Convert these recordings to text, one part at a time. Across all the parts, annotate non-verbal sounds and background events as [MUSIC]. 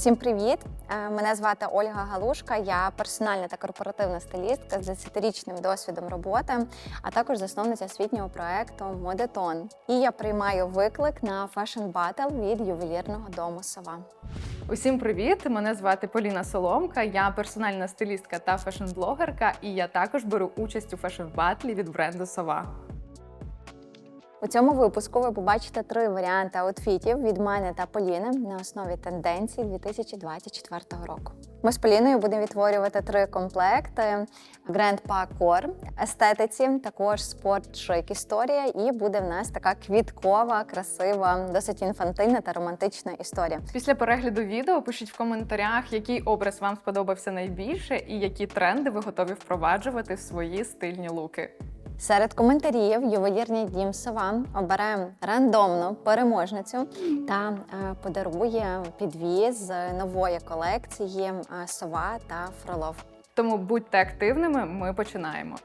Всім привіт! Е, Мене звати Ольга Галушка. Я персональна та корпоративна стилістка з 10-річним досвідом роботи, а також засновниця освітнього проекту Модетон. І я приймаю виклик на фешн батл від ювелірного дому Сова. Усім привіт! Мене звати Поліна Соломка. Я персональна стилістка та фешн-блогерка, і я також беру участь у фешн-батлі від бренду Сова. У цьому випуску ви побачите три варіанти аутфітів від мене та Поліни на основі тенденцій 2024 року. Ми з Поліною будемо відтворювати три комплекти: Grand Pack Core, естетиці, також спорт шик історія, і буде в нас така квіткова, красива, досить інфантильна та романтична історія. Після перегляду відео пишіть в коментарях, який образ вам сподобався найбільше, і які тренди ви готові впроваджувати в свої стильні луки. Серед коментарів ювелірний дім Сова обере рандомну переможницю та е, подарує підвіз нової колекції е, Сова та Фролов. Тому будьте активними, ми починаємо.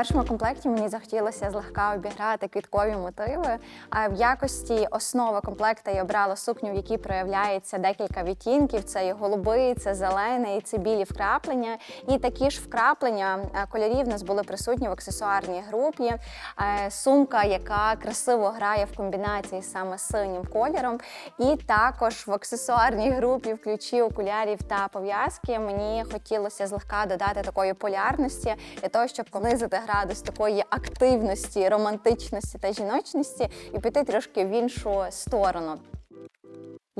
Першому комплекті мені захотілося злегка обіграти квіткові мотиви. А в якості основи комплекта я обрала сукню, в якій проявляється декілька відтінків: це і голубий, це зелений, це білі вкраплення. І такі ж вкраплення е, кольорів у нас були присутні в аксесуарній групі. Е, Сумка, яка красиво грає в комбінації саме з синім кольором. І також в аксесуарній групі в ключі окулярів та пов'язки мені хотілося злегка додати такої полярності для того, щоб понизити градус такої активності, романтичності та жіночності і піти трошки в іншу сторону.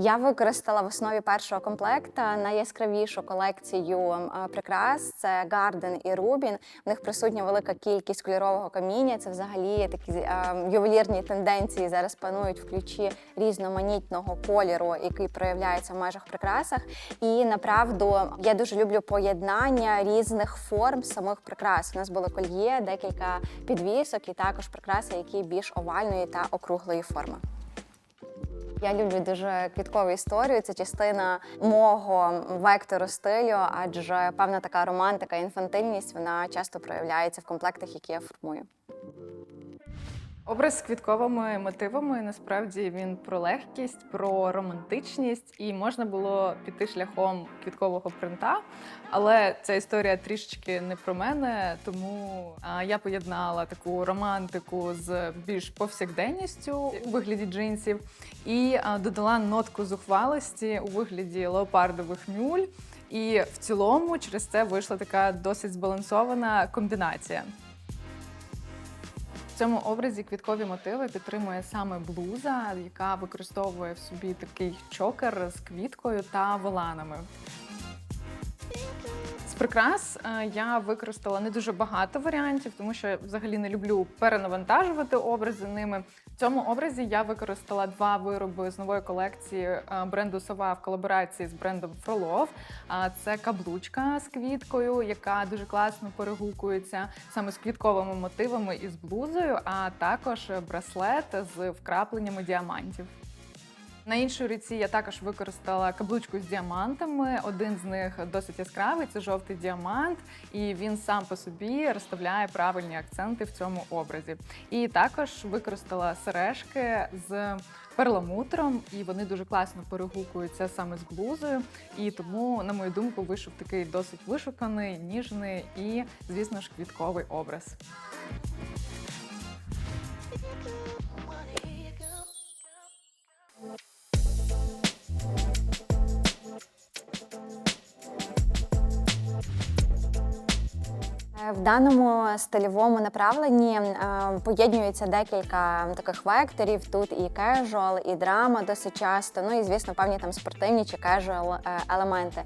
Я використала в основі першого комплекта найяскравішу колекцію ем, е, прикрас. Це Гарден і Рубін. В них присутня велика кількість кольорового каміння. Це взагалі такі е, ювелірні тенденції зараз панують в ключі різноманітного кольору, який проявляється в межах прикрасах. І направду я дуже люблю поєднання різних форм самих прикрас. У нас були кольє, декілька підвісок, і також прикраси, які більш овальної та округлої форми. Я люблю дуже квіткову історію. Це частина мого вектору стилю, адже певна така романтика, інфантильність вона часто проявляється в комплектах, які я формую. Образ з квітковими мотивами насправді він про легкість, про романтичність, і можна було піти шляхом квіткового принта. Але ця історія трішечки не про мене, тому я поєднала таку романтику з більш повсякденністю у вигляді джинсів і додала нотку зухвалості у вигляді леопардових мюль. І в цілому через це вийшла така досить збалансована комбінація. Цьому образі квіткові мотиви підтримує саме блуза, яка використовує в собі такий чокер з квіткою та воланами. Прикрас е, я використала не дуже багато варіантів, тому що взагалі не люблю перенавантажувати образи ними. В цьому образі я використала два вироби з нової колекції е, бренду Сова в колаборації з брендом Фролов. А Це каблучка з квіткою, яка дуже класно перегукується саме з квітковими мотивами і з блузою, а також браслет з вкрапленнями діамантів. На іншій руці я також використала каблучку з діамантами. Один з них досить яскравий, це жовтий діамант, і він сам по собі розставляє правильні акценти в цьому образі. І також використала сережки з перламутром, і вони дуже класно перегукуються саме з блузою. І тому, на мою думку, вийшов такий досить вишуканий, ніжний і, звісно ж, квітковий образ. Даному стильовому направленні е, поєднюється декілька таких векторів. Тут і кежуал, і драма досить часто. Ну і звісно, певні там спортивні чи кежуал елементи.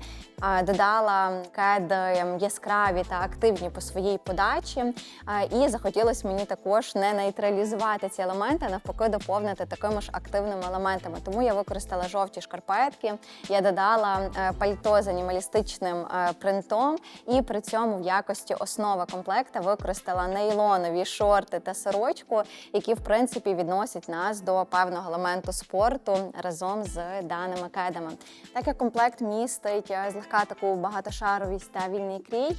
Додала кеди ем, яскраві та активні по своїй подачі. І захотілося мені також не нейтралізувати ці елементи, а навпаки, доповнити такими ж активними елементами. Тому я використала жовті шкарпетки, я додала е, пальто з анімалістичним е, принтом, і при цьому в якості основи комплекта використала нейлонові шорти та сорочку, які в принципі відносять нас до певного елементу спорту разом з даними кедами. Так як комплект містить е, злегка таку багатошаровість та вільний крій,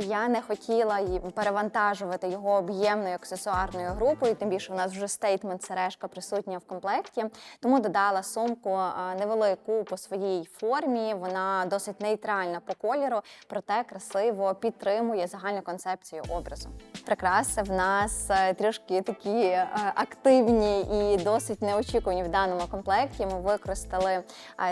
я не хотіла перевантажувати його об'ємною аксесуарною групою. Тим більше у нас вже стейтмент сережка присутня в комплекті. Тому додала сумку невелику по своїй формі. Вона досить нейтральна по кольору, проте красиво підтримує загальну концепцію образу. Прикраси в нас е, трішки такі е, активні і досить неочікувані в даному комплекті. Ми використали е,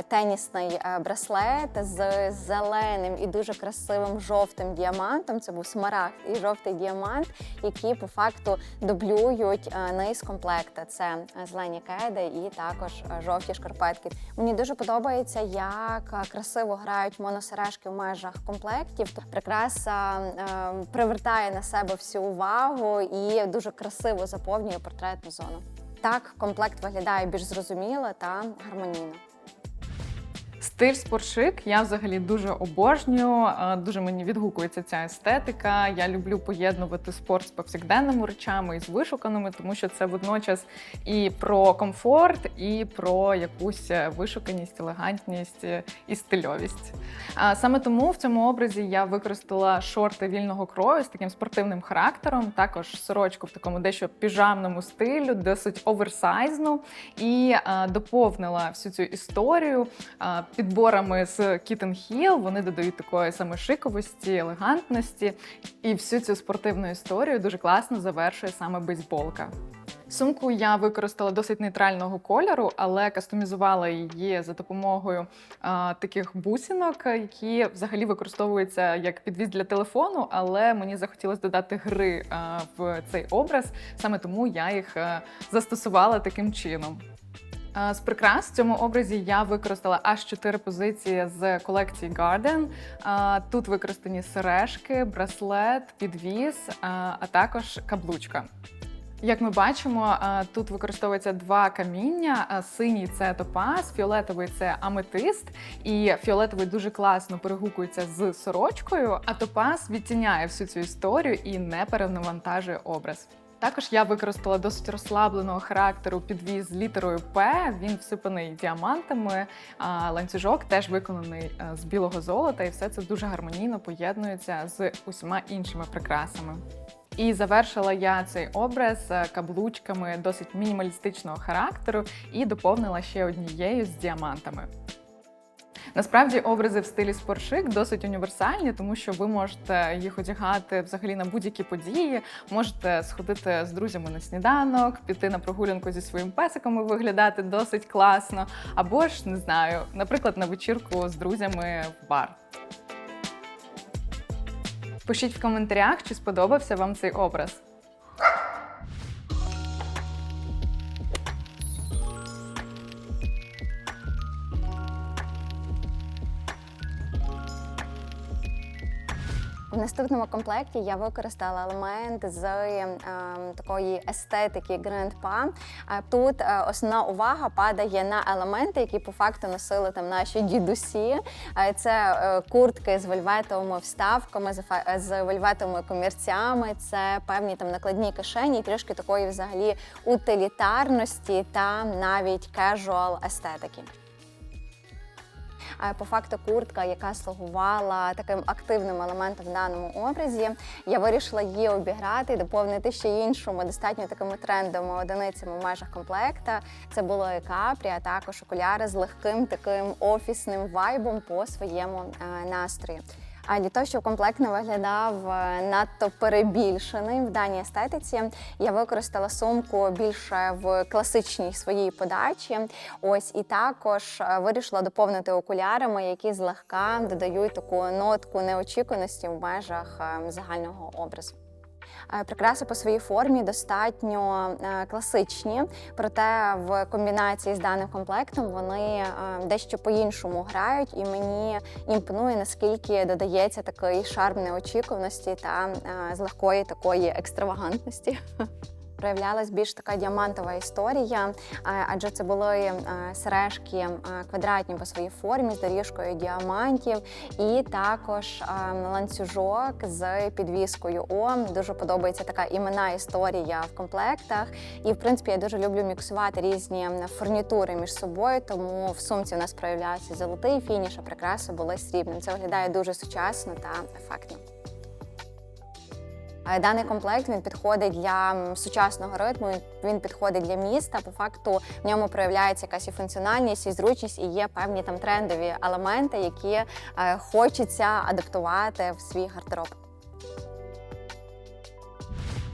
тенісний браслет з зеленим і дуже красивим жовтим діамантом. Це був смарагд і жовтий діамант, які по факту дублюють е, низ комплекта. Це е, зелені кеди і також е, жовті шкарпетки. Мені дуже подобається, як красиво грають моносережки в межах комплектів. Прикраса привертає на себе всю увагу і дуже красиво заповнює портретну зону. Так, комплект виглядає більш зрозуміло та гармонійно. Стиль спортшик я взагалі дуже обожнюю. е, Дуже мені відгукується ця естетика. Я люблю поєднувати спорт з повсякденними речами і з вишуканими, тому що це водночас і про комфорт, і про якусь е, вишуканість, елегантність е, і стильовість. Саме тому в цьому образі я використала шорти вільного крою з таким спортивним характером, також сорочку в такому дещо піжамному стилю, досить оверсайзну, і доповнила всю цю історію підборами з Kitten Hill. Вони додають такої саме шиковості, елегантності, і всю цю спортивну історію дуже класно завершує саме бейсболка. Сумку я використала досить нейтрального кольору, але кастомізувала її за допомогою а, таких бусинок, які взагалі використовуються як підвіз для телефону, але мені захотілося додати гри а, в цей образ, саме тому я їх а, застосувала таким чином. А, З прикрас в цьому образі я використала аж чотири позиції з колекції Garden. Тут використані сережки, браслет, підвіз, а а також каблучка. Як ми бачимо, тут використовується два каміння: синій це топаз, фіолетовий це аметист, і фіолетовий дуже класно перегукується з сорочкою, а топаз відтіняє всю цю історію і не перенавантажує образ. Також я використала досить розслабленого характеру підвіз літерою П. Він всипаний діамантами. А ланцюжок теж виконаний е, з білого золота, і все це дуже гармонійно поєднується з усіма іншими прикрасами. І завершила я цей образ е, каблучками досить мінімалістичного характеру і доповнила ще однією з діамантами. Насправді образи в стилі спортшик досить універсальні, тому що ви можете їх одягати взагалі на будь-які події. Можете сходити з друзями на сніданок, піти на прогулянку зі своїм песиком і виглядати досить класно. Або ж не знаю, наприклад, на вечірку з друзями в бар. Пишіть в коментарях, чи сподобався вам цей образ. В наступному комплекті я використала елемент з е, такої естетики. Е, Тут е, основна увага падає на елементи, які по факту носили там наші дідусі. Е, Це е, куртки з вельветовими вставками, з з вельветовими комірцями, це певні там накладні кишені, трішки такої взагалі утилітарності та навіть кежуал естетики. По факту куртка, яка слугувала таким активним елементом в даному образі. Я вирішила її обіграти і доповнити ще іншими достатньо такими трендовими одиницями в межах комплекта. Це було і капрі, а також окуляри з легким таким офісним вайбом по своєму е, настрою. А для того, щоб комплект не виглядав е, надто перебільшеним в даній естетиці, я використала сумку більше в класичній своїй подачі. Ось і також е, вирішила доповнити окулярами, які злегка додають таку нотку неочікуваності в межах е, загального образу. Е, Прикраси по своїй формі достатньо е, класичні, проте в комбінації з даним комплектом вони е, дещо по-іншому грають, і мені імпонує, наскільки додається такий шарм неочікуваності та з легкої такої екстравагантності. [LAUGHS] Проявлялась більш така діамантова історія, е, адже це були е, сережки е, квадратні по своїй формі з доріжкою діамантів, і також ланцюжок з підвіскою. О, дуже подобається така іменна історія в комплектах. І в принципі я дуже люблю міксувати різні фурнітури між собою. Тому в сумці у нас проявлявся золотий фініш, а прикраси були срібним. Це виглядає дуже сучасно та ефектно. Даний комплект він підходить для сучасного ритму. він- Він підходить для міста. По факту в ньому проявляється якась і функціональність, і зручність, і є певні там трендові елементи, які е, хочеться адаптувати в свій гардероб.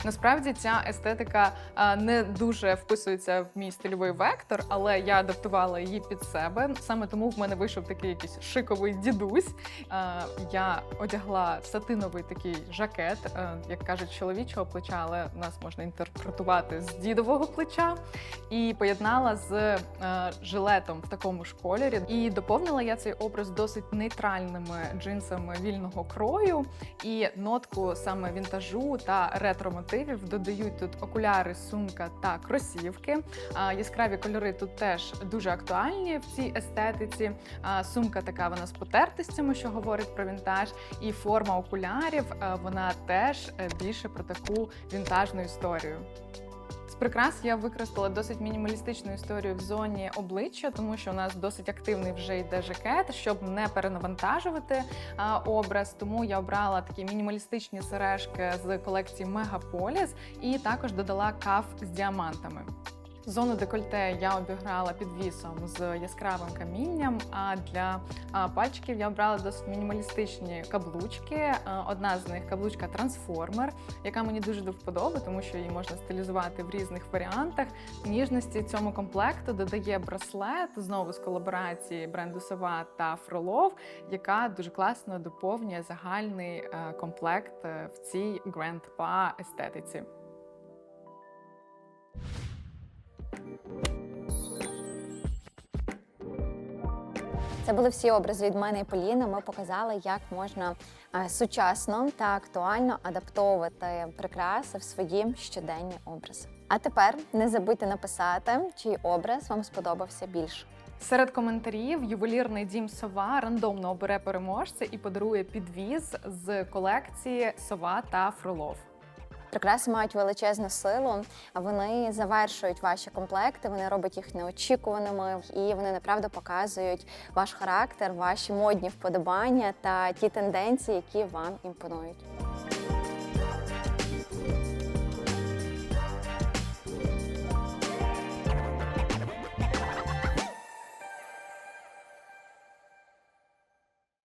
Насправді ця естетика не дуже вписується в мій стильовий вектор, але я адаптувала її під себе. Саме тому в мене вийшов такий якийсь шиковий дідусь. Я одягла сатиновий такий жакет, е, як кажуть, чоловічого плеча, але нас можна інтерпретувати з дідового плеча. І поєднала з е, жилетом в такому ж кольорі. І доповнила я цей образ досить нейтральними джинсами вільного крою. І нотку саме вінтажу та ретро-мотивів додають тут окуляри, сумка та кросівки. Яскраві кольори тут теж дуже актуальні в цій естетиці. Сумка така вона з потертостями, що говорить про вінтаж, і форма окулярів вона теж е, більше про таку вінтажну історію. Прикрас я використала досить мінімалістичну історію в зоні обличчя, тому що у нас досить активний вже йде жакет, щоб не перенавантажувати а, образ. Тому я обрала такі мінімалістичні сережки з колекції Мегаполіс і також додала каф з діамантами. Зону декольте я обіграла підвісом з яскравим камінням. А для пальчиків я обрала досить мінімалістичні каблучки. Одна з них каблучка трансформер, яка мені дуже до вподоби, тому що її можна стилізувати в різних варіантах. Ніжності цьому комплекту додає браслет знову з колаборації бренду Сова та Фролов, яка дуже класно доповнює загальний е, комплект е, в цій Grand Pa естетиці. Це були всі образи від мене і Поліни. Ми показали, як можна е, сучасно та актуально адаптовувати прикраси в свої щоденні образи. А тепер не забудьте написати, чий образ вам сподобався більше. Серед коментарів ювелірний дім Сова рандомно обере переможця і подарує підвіз з колекції Сова та Фролов. Прикраси мають величезну силу, вони завершують ваші комплекти, вони роблять їх неочікуваними і вони направду показують ваш характер, ваші модні вподобання та ті тенденції, які вам імпонують.